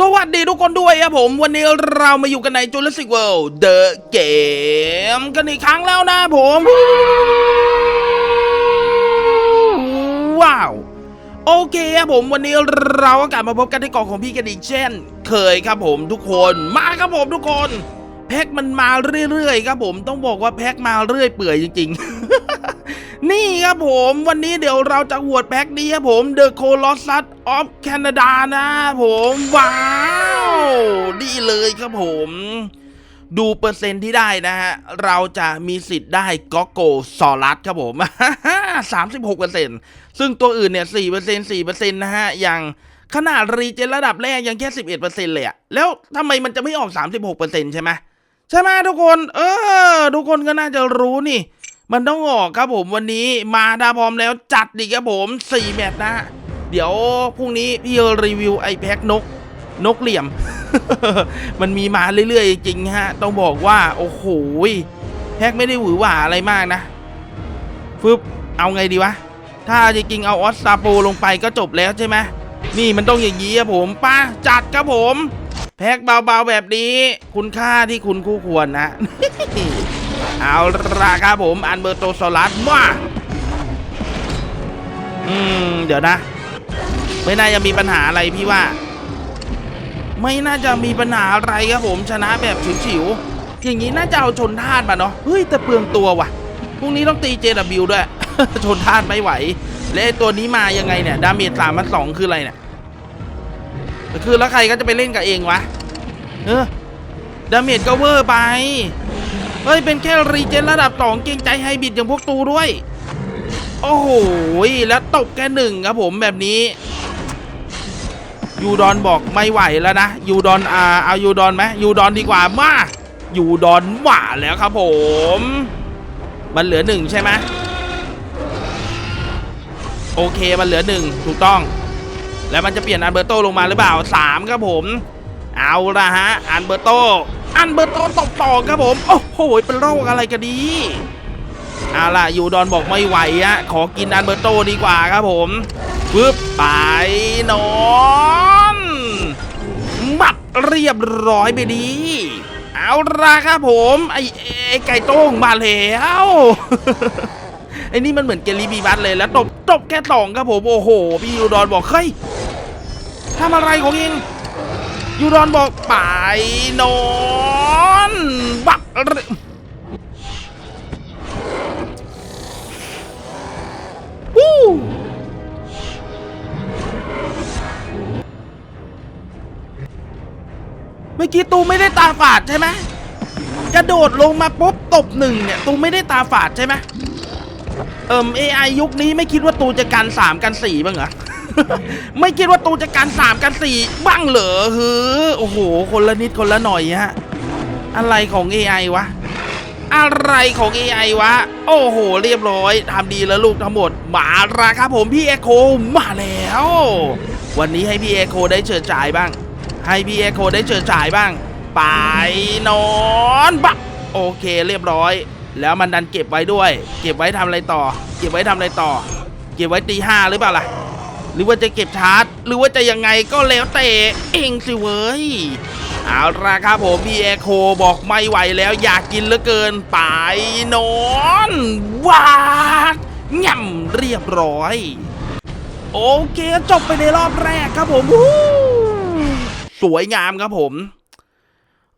สวัสดีทุกคนด้วยครับผมวันนี้เรามาอยู่กันใน Jurassic World The Game กันอีกครั้งแล้วนะผม ว้าว โอเคครับผมวันนี้เราก็กลับมาพบกันที่กาะของพี่กันอีกเช่น เคยครับผมทุกคนมาครับผมทุกคน แพ็กมันมาเรื่อยๆครับผมต้องบอกว่าแพ็กมาเรื่อยเปื่อยจริง ๆ นี่ครับผมวันนี้เดี๋ยวเราจะหวดแพ็กนี้ครับผม The Colossus of Canada นะผมว้าวนี่เลยครับผม ดูเปอร์เซ็นต์ที่ได้นะฮะ เราจะมีสิทธิ์ได้ก็โกซอรัสครับผม 36เปอร์เซ็นซึ่งตัวอื่นเนี่ย4เปอร์เซ็นต์4เปอร์เซ็นนะฮะ อย่างขนาดรีเจนระดับแรกยังแค่ 11เปอร์เซ็นเลยอะแล้วทำไมมันจะไม่ออก 36เปอร์เซ็นใช่ไหมใช่ไหมทุกคน เออ ทุกคนก็น่าจะรู้นี่ มันต้องออกครับผมวันนี้มาดาพร้อมแล้วจัดดีครับผม4แมตช์นะ เดี๋ยวพรุ่งนี้พี่รีวิวไอแพ็กนก นกเหลี่ยม มันมีมาเรื่อยๆ จริงฮะ ต้องบอกว่า โอ้โหแพ็กไม่ได้หวือหวาอะไรมากนะฟึบเอาไงดีวะ ถ้าจริงๆเอาออสตาโปลงไปก็จบแล้วใช่ไหมนี่มันต้องอย่างนี้ครับผมป้าจัดครับผม แพ็กเบาๆแบบนี้ คุณค่าที่คุณคู่ควรนะ เอาละครับผม อันเบอร์โตโซลัสมาอืม เดี๋ยวนะ ไม่น่าจะมีปัญหาอะไรพี่ว่า ไม่น่าจะมีปัญหาอะไรครับผมชนะแบบฉิวๆอย่างนี้น่าจะเอาชนท่านมาเนาะเฮ้ยแต่เปลืองตัวว่ะพรุ่งนี้ต้องตี JW ด้วย ชนท่านไม่ไหว และตัวนี้มายังไงเนี่ยดาเมจสามพันสองคืออะไรเนี่ยคือแล้วใครก็จะไปเล่นกับเองวะเออดาเมจก็เวอร์ไป เฮ้ย เป็นแค่รีเจนระดับสองเกงใจไฮบิดอย่างพวกตูด้วย โอ้โห แล้วตบแค่หนึ่งครับผมแบบนี้ ยูดอนบอกไม่ไหวแล้วนะ ยูดอนอ่าเอายูดอนไหมยูดอนดีกว่ามายูดอนหว่าแล้วครับผม มันเหลือหนึ่งใช่ไหมโอเค มันเหลือหนึ่งถูกต้อง แล้วมันจะเปลี่ยนอันเบอร์โตลงมาหรือเปล่าสามครับผม เอาละฮะ อันเบอร์โต อันเบอร์โตตบต่อครับผม โอ้โห เป็นโรคอะไรกันดีเอาล่ะยูดอนบอกไม่ไหวอะขอกินอันเบอร์โตดีกว่าครับผมปึ๊บไปนอนมัดเรียบร้อยไปดีเอาละครับผมไอ้ไอไก่โต้งมาแล้วไอ้นี่มันเหมือนเกลีบีบัสเลยแล้วตบตบแค่สองครับผมโอ้โห พี่ยูดอนบอกเฮ้ยทำอะไรของเอง ยูดอนบอกไปนอนบักเรวู้เมื่อกี้ตูไม่ได้ตาฝาดใช่ไหมกระโดดลงมาปุ๊บตบหนึ่งเนี่ย ตูไม่ได้ตาฝาดใช่ไหมเอิม AI ยุคนี้ไม่คิดว่าตูจะกันสามกันสี่บ้างเหรอ ไม่คิดว่าตูจะกันสามกันสี่บ้างเหรอฮ้อโอ้โห คนละนิดคนละหน่อยฮะ อะไรของ AI วะ อะไรของ AI วะ โอ้โห เรียบร้อยทำดีแล้วลูกทั้งหมด มาละครับผมพี่เอโคมาแล้ว วันนี้ให้พี่เอโคได้เฉิดฉายบ้าง ให้พี่เอโคได้เฉิดฉายบ้าง ไปนอนบักโอเคเรียบร้อย แล้วมันดันเก็บไว้ด้วย เก็บไว้ทำอะไรต่อ เก็บไว้ทำอะไรต่อ เก็บไว้ตีห้าหรือเปล่าล่ะ หรือว่าจะเก็บชาร์จ หรือว่าจะยังไงก็แล้วแต่เองสิเว้ยเอาละครับผมพี่เอโคบอกไม่ไหวแล้วอยากกินเหลือเกินไปนอนวาดง่ำเรียบร้อย โอเคจบไปในรอบแรกครับผมสวยงามครับผม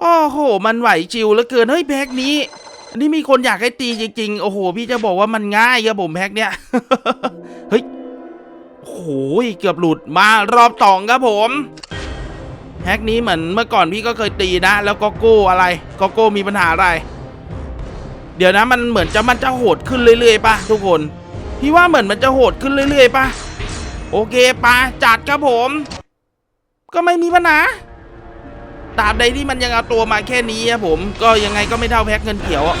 โอ้โห มันไหวจิวเหลือเกินเฮ้ยแพ็กนี้อันนี้มีคนอยากให้ตีจริงๆ โอ้โห พี่จะบอกว่ามันง่ายครับผมแพ็กเนี้ย เฮ้ย โอ้โหเกือบหลุดมารอบสองครับผมแพ็กนี้เหมือนเมื่อก่อนพี่ก็เคยตีนะ แล้วก็โก้อะไรก็โก้มีปัญหาอะไร เดี๋ยวนะมันเหมือนจะมันจะโหดขึ้นเรื่อยๆป่ะทุกคน พี่ว่าเหมือนมันจะโหดขึ้นเรื่อยๆป่ะโอเคปะจัดครับผม ก็ไม่มีปัญหาตราบใดที่มันยังเอาตัวมาแค่นี้ครับผม ก็ยังไงก็ไม่เท่าแพ็กเงินเขียวอะ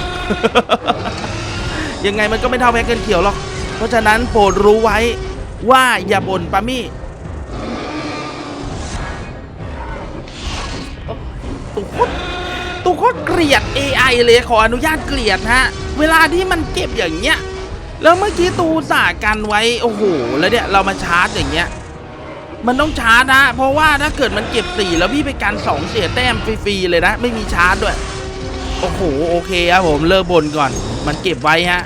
ยังไงมันก็ไม่เท่าแพ็กเงินเขียวหรอกเพราะฉะนั้นโปรดรู้ไว้ ว่าอย่าบ่นปามี่ตุกคนตุกคนเกลียด AI เลยขออนุญาตเกลียดฮะ เวลาที่มันเก็บอย่างเงี้ย แล้วเมื่อกี้ตูสากันไว้ โอ้โห แล้วเนี่ยเรามาชาร์จอย่างเงี้ย มันต้องชาร์จนะ เพราะว่าถ้าเกิดมันเก็บสี่แล้วพี่ไปกันสองเสียแต้มฟรีๆเลยนะ ไม่มีชาร์จด้วย โอ้โห โอเคครับผมเลิกบนก่อน มันเก็บไว้ฮะ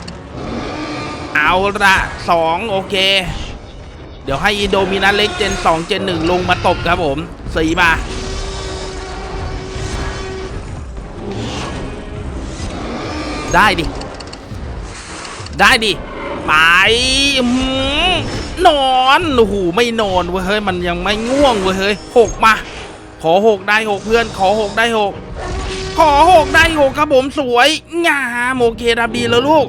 เอาละสองโอเค ดี๋ยวให้อินโดมินาเล็กเจน2เจน1ลงมาตบครับผมสีมาได้ดิ ได้ดิไปนอนโอ้โหไม่นอนเว้ยเฮ้ยมันยังไม่ง่วงเว้ยเฮ้ยหกมา ขอหกได้หกเพื่อน ขอหกได้หกขอหกได้หกครับผมสวยงามโอเคดับดีแล้วลูก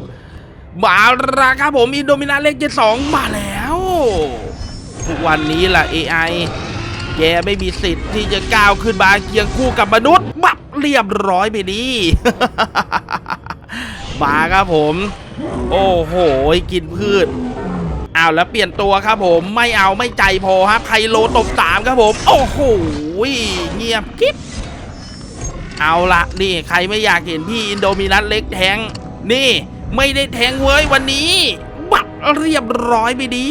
มาละครับผมอินโดมินาเลขเจ็ดสองมาแล้ว วันนี้ล่ะ AI แกไม่มีสิทธิ์ที่จะก้าวขึ้นมาเคียงคู่กับมนุษย์บับเรียบร้อยไปดีมาครับผม โอ้โหกินพืชเอาแล้วเปลี่ยนตัวครับผมไม่เอาไม่ใจพอครับไคโลตบสามครับผม โอ้โหเงียบกิ๊บเอาละนี่ใครไม่อยากเห็นพี่อินโดมินัสเล็กแทงนี่ ไม่ได้แทงเว้ยวันนี้ บับเรียบร้อยไปดี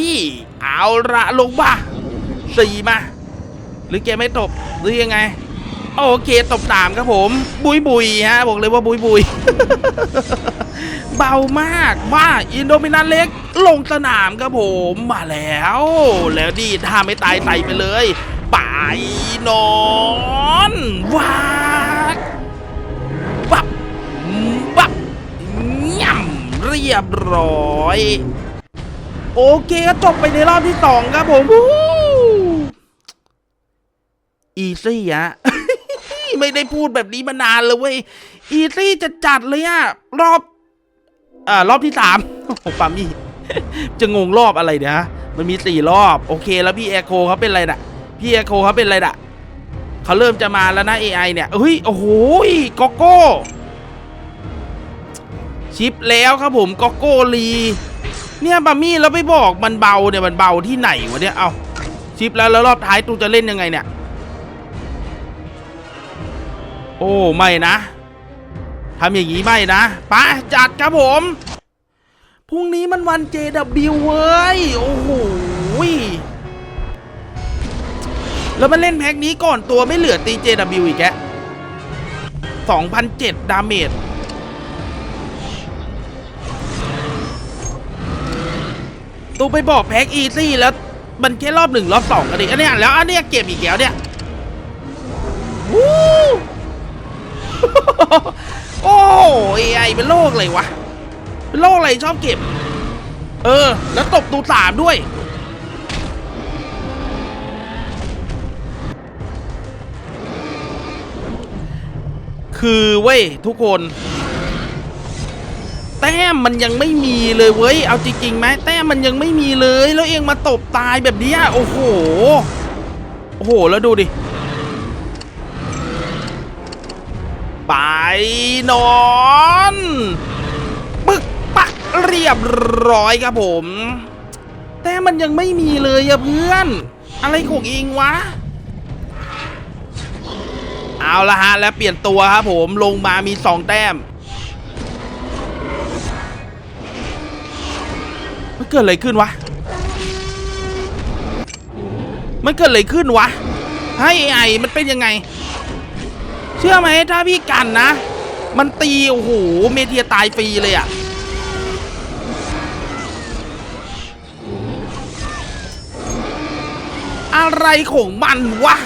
เอาละลงมาสี่มา หรือแกไม่ตบหรือยังไง โอเคตบสามครับผม บุยบุยฮะบอกเลยว่าบุยบุยเบามากว่าอินโดมินันเล็ก ลงสนามครับผมมาแล้ว แล้วดีถ้าไม่ตายใส่ไปเลยไปนอนวาบับบับย่ำเรียบร้อย โอเคก็จบไปในรอบที่สองครับผมอีซี่อะไม่ได้พูดแบบนี้มานานเลยเว้ยอีซี่จะจัดเลยอะรอบอ่ารอบที่สามโอปามี่จะงงรอบอะไรเนี่ยฮะมันมีสี่รอบ โอเคแล้วพี่แอโคเขาเป็นอะไรน่ะ พี่แอโคเขาเป็นอะไรน่ะเขาเริ่มจะมาแล้วนะ AI เนี่ยเฮ้ยโอ้โหโกโก้ ชิปแล้วครับผมโกโก้ลี เนี่ยปามี่แล้วไปบอกมันเบาเนี่ยมันเบาที่ไหนวะเนี่ยเอาชิปแล้วแล้วรอบท้ายตูจะเล่นยังไงเนี่ย โอ้ไม่นะทำอย่างนี้ไม่นะไปจัดครับผมพรุ่งนี้มันวัน JW เว้ย โอ้โหแล้วมันเล่นแพ็กนี้ก่อนตัวไม่เหลือตี JW อีกแก2,007ดาเมจ ตูไปบอกแพ็กอีซี่แล้วมันแค่รอบหนึ่งรอบสองกันดิอันเนี้ยแล้วอันเนี้ยเก็บอีกแล้วเนี่ยวู้โอ้เอไอเป็นโรคเลยวะเป็นโรคอะไรชอบเก็บ เออ แล้วตบตูสามด้วยคือเว้ยทุกคน แต้มมันยังไม่มีเลยเว้ย เอาจริงๆไหมแต้มมันยังไม่มีเลย แล้วเองมาตบตายแบบนี้โอ้โห โอ้โห แล้วดูดิ ไปนอนปึกปักเรียบร้อยครับผม แต่มันยังไม่มีเลยอะเพื่อน อะไรของเองวะเอาละฮะ แล้วเปลี่ยนตัวครับผมลงมามีสองแต้ม เกิดอะไรขึ้นวะ มันเกิดอะไรขึ้นวะ ให้ไอมันเป็นยังไง เชื่อไหมถ้าพี่กันนะ มันตีโอ้โหเมเทียตายฟรีเลยอะอะไรของมันวะ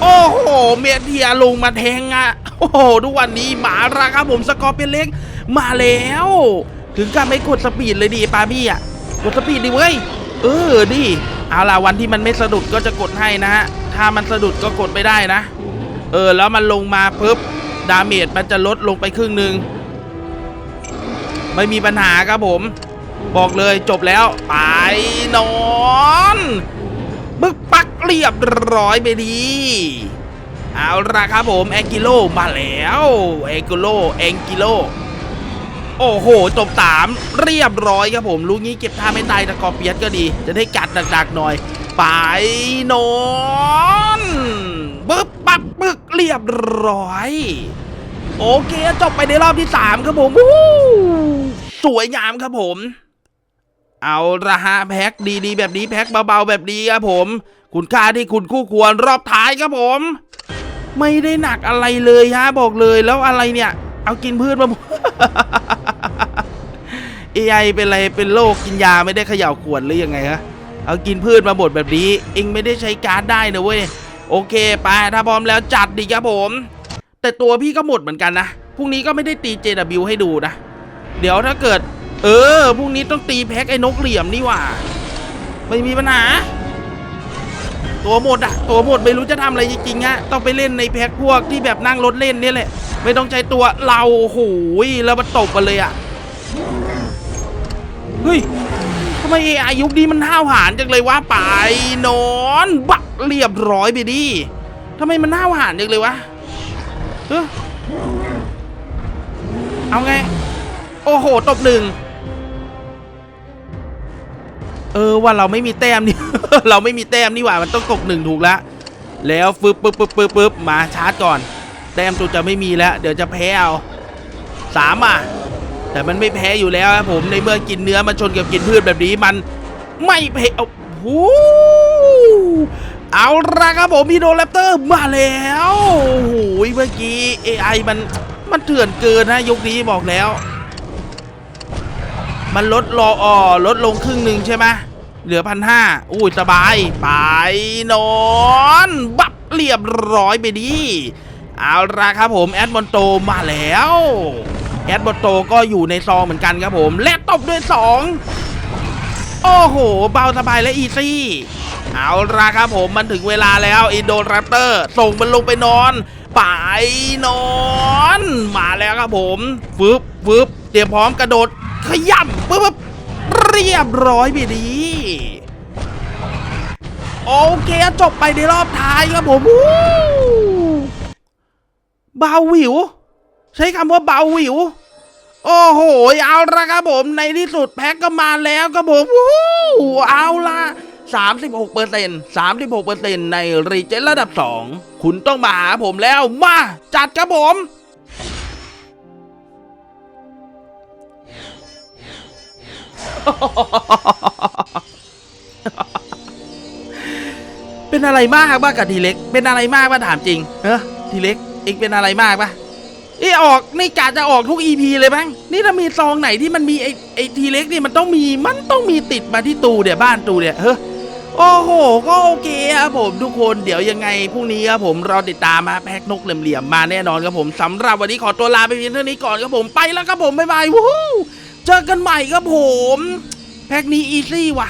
โอ้โห เมเทียลงมาแทงอะโอ้โห ทุกวันนี้หมาราครับผมสกอร์เป็นเล็ก มาแล้ว ถึงกับไม่กดสปีดเลยดิปาบี้อะกดสปีดดิเว้ยเออดิเอาล่ะวันที่มันไม่สะดุดก็จะกดให้นะฮะถ้ามันสะดุดก็กดไม่ได้นะ เออแล้วมันลงมาปุ๊บดาเมจมันจะลดลงไปครึ่งหนึ่งไม่มีปัญหาครับผม บอกเลยจบแล้ว ไปนอนบึกปักเรียบร้อยไปดีเอาละครับผมแองกิโลมาแล้วแองกิโลแองกิโล โอ้โห จบสามเรียบร้อยครับผม ลูกนี้เก็บท่าไม่ตายตะกอเปียสก็ดี จะได้กัดดักๆหน่อย ไปนอนบึ๊บปับบึกเรียบร้อย โอเคจบไปในรอบที่3ครับผมสวยงามครับผม เอาละฮะแพ็คดีๆ แบบนี้แพ็คเบาๆแบบนี้ครับผม คุณค่าที่คุณคู่ควรรอบท้ายครับผม ไม่ได้หนักอะไรเลยฮะบอกเลยแล้วอะไรเนี่ย เอากินพืชมา AI เป็นอะไรเป็นโรคกินยาไม่ได้เขย่าขวดหรือยังไงฮะเอากินพืชมาบดแบบนี้ เองไม่ได้ใช้การ์ดได้นะเว้ยโอเคไปถ้าพร้อมแล้วจัดดิครับผม แต่ตัวพี่ก็หมดเหมือนกันนะพรุ่งนี้ก็ไม่ได้ตี JW ให้ดูนะ เดี๋ยวถ้าเกิด เออพรุ่งนี้ต้องตีแพ็คไอ้นกเหลี่ยมนี่ว่า ไม่มีปัญหา ตัวหมดอะตัวหมดไม่รู้จะทำอะไรจริงๆฮะต้องไปเล่นในแพ็คพวกที่แบบนั่งรถเล่นนี่แหละ ไม่ต้องใช้ตัวเราโอ้โหแล้วมาตบกันเลยอะ เฮ้ยทำไม AI ยุคนี้มันห้าวหาญจังเลยวะไปนอนบักเรียบร้อยไปดิทำไมมันห้าวหาญจังเลยวะเออเอาไง โอ้โหตบหนึ่งเออว่าเราไม่มีแต้มนี่ เราไม่มีแต้มนี่หว่ามันต้องตกหนึ่งถูกแล้วแล้วฟึบปึ๊บปึ๊บปึ๊บปึ๊บมาชาร์จก่อน แต้มตัวจะไม่มีแล้ว เดี๋ยวจะแพ้เอาสามอะ แต่มันไม่แพ้อยู่แล้วครับผมในเมื่อกินเนื้อมาชนกับกินพืชแบบนี้มันไม่แพ้เอาโอ้โหเอาละครับผมพี่โดแรปเตอร์มาแล้วโอ้โหเมื่อกี้ AI มันมันเถื่อนเกินนะยุคนี้บอกแล้ว มันลดรออ่อลดลงครึ่งหนึ่งใช่ไหมเหลือพันห้าอุ้ยสบาย ไปนอนบับเรียบร้อยไปดี เอาละครับผม แอดมอนโตมาแล้ว แอดมอโตก็อยู่ในซองเหมือนกันครับผม และตบด้วยสองโอ้โห เบาสบายและอีซี่ เอาละครับผมมันถึงเวลาแล้วอินโดแรปเตอร์ ส่งมันลงไปนอน ไปนอน มาแล้วครับผมฟึบฟึบเตรียมพร้อมกระโดดขย่ำปึ๊บปึ๊บเรียบร้อยไปดีโอเคจบไปในรอบท้ายครับผมวู้เบาหวิว ใช้คำว่าเบาหวิว โอ้โห เอาละครับผม ในที่สุดแพ็กก็มาแล้วครับผมวู้เอาละ36เปอร์เซ็นต์36เปอร์เซ็นต์ในรีเจนระดับ 2 คุณต้องมาหาผมแล้ว มา จัดครับผม เป็นอะไรมากบ้ากับทีเล็ก เป็นอะไรมากบ้าถามจริง เออทีเล็กเองเป็นอะไรมากปะ เอยออกนี่กะจะออกทุกอีพีเลยบ้างนี่ถ้ามีซองไหนที่มันมีไอไอทีเล็กนี่มันต้องมีมันต้องมีติดมาที่ตูเนี่ยบ้านตูเนี่ยเฮ้อโอ้โห ก็โอเคครับผมทุกคนเดี๋ยวยังไงพรุ่งนี้ครับผมรอติดตามมาแพ็กนกเหลี่ยมๆมาแน่นอนครับผมสำหรับวันนี้ขอตัวลาไปเพียงเท่านี้ก่อนครับผมไปแล้วครับผมบ๊ายบายวู้เจอกันใหม่ครับผม แพ็กนี้อีซี่ว่ะ